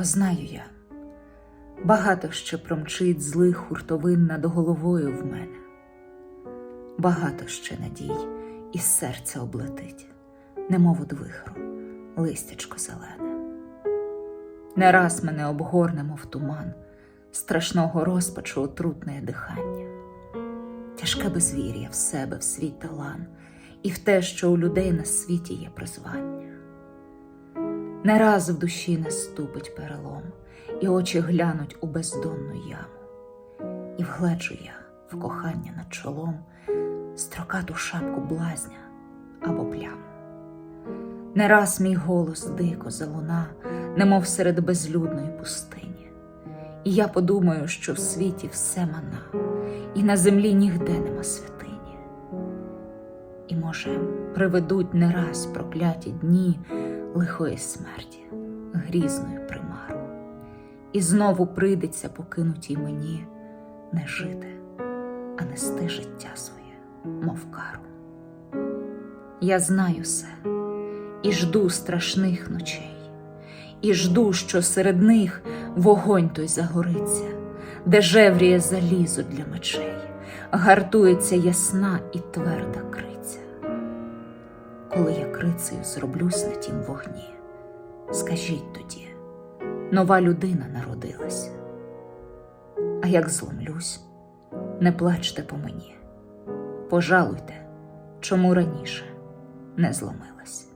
О, знаю я, багато ще промчить злих хуртовин над головою в мене, багато ще надій із серця облетить, немов од вихру, листячко зелене. Не раз мене обгорне, мов туман, страшного розпачу отрутне дихання, тяжке безвір'я в себе, в свій талан, і в те, що у людей на світі є призвання. Не раз в душі наступить перелом, і очі глянуть у бездонну яму, і вгледжу я в кохання над чолом строкату шапку блазня або пляму. Не раз мій голос дико залуна, немов серед безлюдної пустині, і я подумаю, що в світі все мана, і на землі нігде нема святині. І, може, приведуть не раз прокляті дні лихої смерті, грізною примару, і знову прийдеться покинутій мені не жити, а нести життя своє, мов кару. Я знаю все і жду страшних ночей, і жду, що серед них вогонь той загориться, де жевріє залізо для мечей, гартується ясна і тверда криця. Коли я крицею зроблюсь на тім вогні, скажіть тоді, нова людина народилась. А як зломлюсь, не плачте по мені, пожалуйте, чому раніше не зломилась.